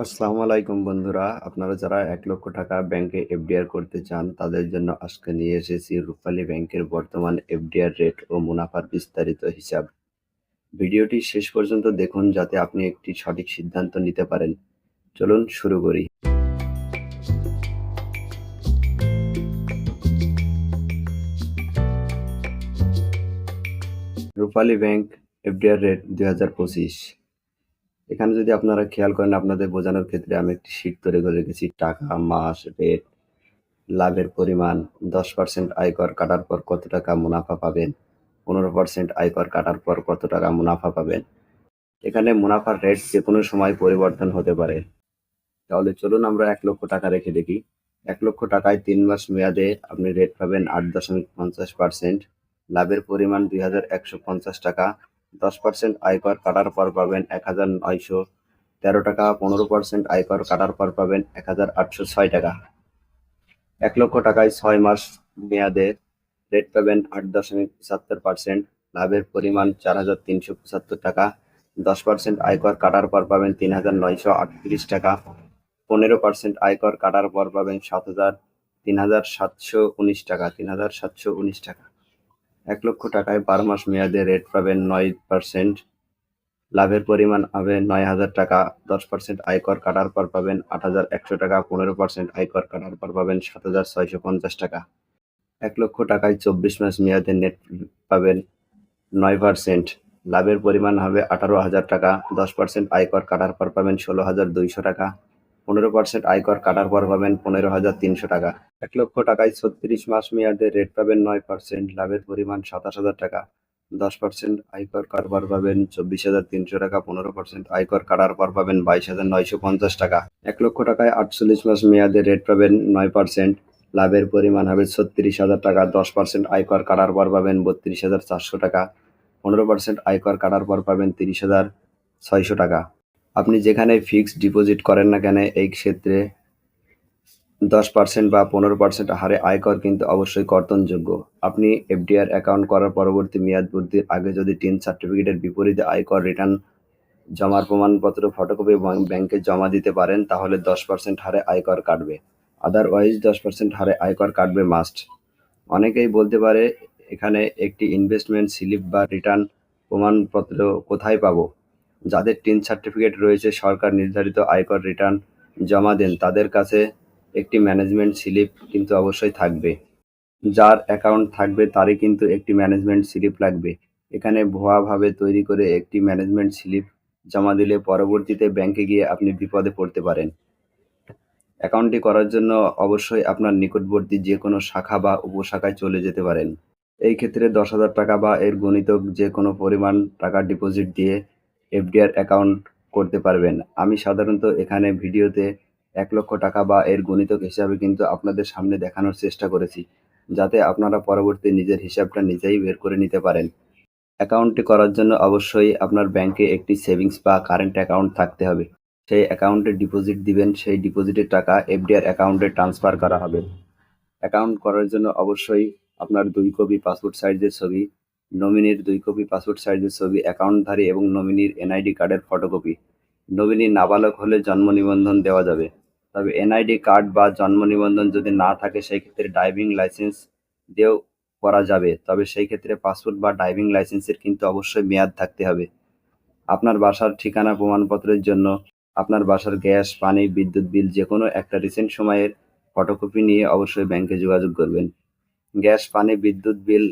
আসসালামু আলাইকুম বন্ধুরা। আপনারা যারা এক লক্ষ টাকা ব্যাংকে এফডিআর করতে চান, তাদের জন্য আজকে নিয়ে এসেছি রূপালী ব্যাংকের বর্তমান এফডিআর রেট ও মুনাফার বিস্তারিত হিসাব। ভিডিওটি শেষ পর্যন্ত দেখুন যাতে আপনি একটি সঠিক সিদ্ধান্ত নিতে পারেন। চলুন শুরু করি। রূপালী ব্যাংক এফডিআর রেট দুই হাজার পঁচিশ। এখানে যদি আপনারা খেয়াল করেন, আপনাদের বোঝানোর ক্ষেত্রে আমি একটি শীট তৈরি করে রেখেছি। টাকা, মাস রেট লাভের পরিমাণ, দশ পার্সেন্ট আয়কর কাটার পর কত টাকা মুনাফা পাবেন, পনেরো পার্সেন্ট আয়কর কাটার পর কত টাকা মুনাফা পাবেন। এখানে মুনাফার রেট যে কোনো সময় পরিবর্তন হতে পারে। তাহলে চলুন আমরা এক লক্ষ টাকা রেখে দেখি। এক লক্ষ টাকায় তিন মাস মেয়াদে আপনি রেট পাবেন আট দশমিক পঞ্চাশ পার্সেন্ট লাভের পরিমাণ দুই হাজার একশো পঞ্চাশ টাকা দশ পার্সেন্ট আয়কর কাটার পর পাবেন এক হাজার নয়শো তেরো টাকা, পনেরো পার্সেন্ট আয়কর কাটার পর পাবেন এক হাজার আটশো ছয় টাকা। এক লক্ষ টাকায় ছয় মাস মেয়াদে রেট পাবেন আট দশমিক পঁচাত্তর পার্সেন্ট লাভের পরিমাণ চার হাজার তিনশো পঁচাত্তর টাকা। দশ পার্সেন্ট আয়কর কাটার পর পাবেন তিন হাজার নয়শো আটত্রিশ টাকা। পনেরো পার্সেন্ট আয়কর কাটার পর পাবেন সাত হাজার তিন হাজার সাতশো উনিশ টাকা, তিন হাজার সাতশো উনিশ টাকা। এক লক্ষ টাকায় বারো মাস মেয়াদে রেট পাবেন নয় পার্সেন্ট লাভের পরিমাণ হবে নয় হাজার টাকা, দশ পার্সেন্ট আয়কর কাটার পর পাবেন আট হাজার একশো টাকা, পনেরো পার্সেন্ট আয়কর কাটার পর পাবেন সাত হাজার ছয়শো পঞ্চাশ টাকা। এক লক্ষ টাকায় চব্বিশ মাস মেয়াদে নেট পাবেন নয় পার্সেন্ট লাভের পরিমাণ হবে আঠারো হাজার টাকা, দশ পার্সেন্ট আয়কর কাটার পর পাবেন ষোলো হাজার দুইশো টাকা। পনেরো পার্সেন্ট আয়কর কাটার পর পাবেন পনেরো হাজার তিনশো টাকা। এক লক্ষ টাকায় ছত্রিশ মাস মেয়াদে রেট পাবেন নয় পার্সেন্ট লাভের পরিমাণ সাতাশ হাজার টাকা। দশ পার্সেন্ট আয়কর কারবার পাবেন চব্বিশ হাজার তিনশো টাকা, পনেরো পার্সেন্ট আয়কর কাটার পর পাবেন বাইশ হাজার নয়শো পঞ্চাশ টাকা। এক লক্ষ টাকায় আটচল্লিশ মাস মেয়াদে রেট পাবেন নয় পার্সেন্ট লাভের পরিমাণ হবে ছত্রিশ হাজার টাকা। দশ পার্সেন্ট আয়কর কাটার পর পাবেন বত্রিশ হাজার চারশো টাকা। পনেরো পার্সেন্ট আয়কর কাটার পর পাবেন তিরিশ হাজার ছয়শো টাকা। আপনি যেখানে ফিক্সড ডিপোজিট করেন না কেন, এই ক্ষেত্রে দশ পার্সেন্ট বা পনেরো পার্সেন্ট হারে আয়কর কিন্তু অবশ্যই কর্তনযোগ্য। আপনি এফডিআর অ্যাকাউন্ট করার পরবর্তী মেয়াদ পূর্তির আগে যদি টিন সার্টিফিকেটের বিপরীতে আয়কর রিটার্ন জমার প্রমাণপত্র ফটোকপি ব্যাংকে জমা দিতে পারেন, তাহলে দশ পার্সেন্ট হারে আয়কর কাটবে। আদারওয়াইজ দশ পার্সেন্ট হারে আয়কর কাটবে মাস্ট অনেকেই বলতে পারে, এখানে একটি ইনভেস্টমেন্ট স্লিপ বা রিটার্ন প্রমাণপত্র কোথায় পাবো? যাদের টিন সার্টিফিকেট রয়েছে, সরকার নির্ধারিত আয়কর রিটার্ন জমা দেন, তাদের কাছে একটি ম্যানেজমেন্ট স্লিপ কিন্তু অবশ্যই থাকবে। যার অ্যাকাউন্ট থাকবে, তারই কিন্তু একটি ম্যানেজমেন্ট স্লিপ লাগবে। এখানে ভুয়াভাবে তৈরি করে একটি ম্যানেজমেন্ট স্লিপ জমা দিলে পরবর্তীতে ব্যাংকে গিয়ে আপনি বিপদে পড়তে পারেন। অ্যাকাউন্টটি করার জন্য অবশ্যই আপনার নিকটবর্তী যে কোনো শাখা বা উপশাখায় চলে যেতে পারেন। এই ক্ষেত্রে দশ হাজার টাকা বা এর গণিতক যে কোনো পরিমাণ টাকা ডিপোজিট দিয়ে এফডিআর অ্যাকাউন্ট করতে পারবেন। আমি সাধারণত এখানে ভিডিওতে এক লক্ষ টাকা বা এর গণিতক হিসাবে কিন্তু আপনাদের সামনে দেখানোর চেষ্টা করেছি, যাতে আপনারা পরবর্তী নিজের হিসাবটা নিজেই বের করে নিতে পারেন। অ্যাকাউন্টটি করার জন্য অবশ্যই আপনার ব্যাংকে একটি সেভিংস বা কারেন্ট অ্যাকাউন্ট থাকতে হবে। সেই অ্যাকাউন্টে ডিপোজিট দিবেন, সেই ডিপোজিটের টাকা এফডিআর অ্যাকাউন্টে ট্রান্সফার করা হবে। অ্যাকাউন্ট করার জন্য অবশ্যই আপনার দুই কপি পাসপোর্ট সাইজের ছবি নমিনির দুই কপি পাসপোর্ট সাইজের ছবি অ্যাকাউন্টধারী এবং নমিনির এনআইডি কার্ডের ফটোকপি নমিনি নাবালক হলে জন্ম নিবন্ধন দেওয়া যাবে। তবে এনআইডি কার্ড বা জন্ম নিবন্ধন যদি না থাকে সেই ক্ষেত্রে ড্রাইভিং লাইসেন্স দিয়েও করা যাবে। তবে সেই ক্ষেত্রে পাসপোর্ট বা ড্রাইভিং লাইসেন্সের কিন্তু অবশ্যই মেয়াদ থাকতে হবে। আপনার বাসার ঠিকানা, প্রমাণপত্রের জন্য আপনার বাসার গ্যাস, পানি, বিদ্যুৎ বিল যে কোনো একটা রিসেন্ট সময়ের ফটোকপি নিয়ে অবশ্যই ব্যাংকে যোগাযোগ করবেন। গ্যাস, পানি, বিদ্যুৎ বিল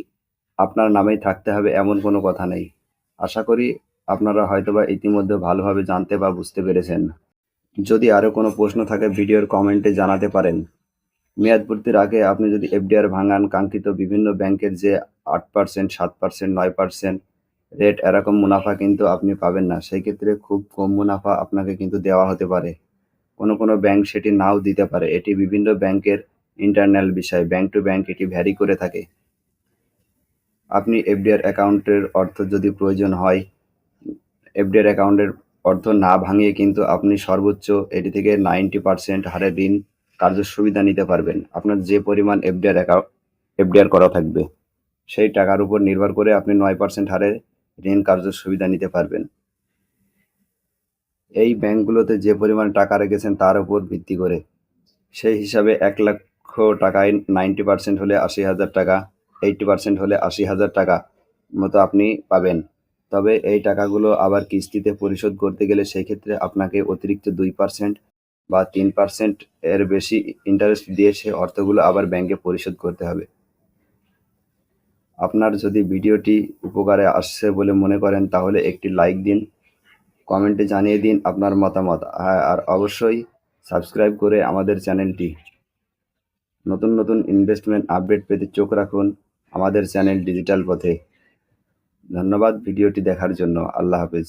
আপনার নামেই থাকতে হবে, এমন কোনো কথা নেই। আশা করি আপনারা হয়তোবা ইতিমধ্যে ভালোভাবে জানতে বা বুঝতে পেরেছেন। যদি আরও কোনো প্রশ্ন থাকে, ভিডিওর কমেন্টে জানাতে পারেন। মেয়াদ পূর্তির আগে আপনি যদি এফডিআর ভাঙান, কাঙ্ক্ষিত বিভিন্ন ব্যাংকের যে আট পার্সেন্ট, সাত পার্সেন্ট, নয় পার্সেন্ট রেট এরকম মুনাফা কিন্তু আপনি পাবেন না। সেই ক্ষেত্রে খুব কম মুনাফা আপনাকে কিন্তু দেওয়া হতে পারে। কোনো কোনো ব্যাংক সেটি নাও দিতে পারে। এটি বিভিন্ন ব্যাংকের ইন্টারনাল বিষয়। ব্যাংক টু ব্যাংক এটি ভ্যারি করে থাকে। আপনি এফডিআর অ্যাকাউন্টের অর্থ যদি প্রয়োজন হয়, এফডিআর অ্যাকাউন্টের অর্থ না ভাঙিয়ে কিন্তু আপনি সর্বোচ্চ এটি থেকে নাইনটি পার্সেন্ট হারে ঋণ কার্য সুবিধা নিতে পারবেন। আপনার যে পরিমাণ এফডিআর অ্যাকাউন্ট, এফডিআর করা থাকবে, সেই টাকার উপর নির্ভর করে আপনি নয় পার্সেন্ট হারে ঋণ কার্য সুবিধা নিতে পারবেন। এই ব্যাংকগুলোতে যে পরিমাণ টাকা রেখেছেন তার উপর ভিত্তি করে। সেই হিসাবে এক লক্ষ টাকায় নাইনটি পার্সেন্ট হলে আশি হাজার টাকা এইটটি পার্সেন্ট হলে আশি হাজার টাকা মতো আপনি পাবেন। তবে এই টাকাগুলো আবার কিস্তিতে পরিশোধ করতে গেলে সেই ক্ষেত্রে আপনাকে অতিরিক্ত দুই পার্সেন্ট বা তিন পার্সেন্ট এর বেশি ইন্টারেস্ট দিয়ে সে অর্থগুলো আবার ব্যাংকে পরিশোধ করতে হবে। আপনার যদি ভিডিওটি উপকারে আসছে বলে মনে করেন, তাহলে একটি লাইক দিন কমেন্টে জানিয়ে দিন আপনার মতামত। আর আর অবশ্যই সাবস্ক্রাইব করে আমাদের চ্যানেলটি নতুন নতুন ইনভেস্টমেন্ট আপডেট পেতে চোখ রাখুন। আমাদের চ্যানেল ডিজিটাল পথে। ধন্যবাদ ভিডিওটি দেখার জন্য। আল্লাহ হাফেজ।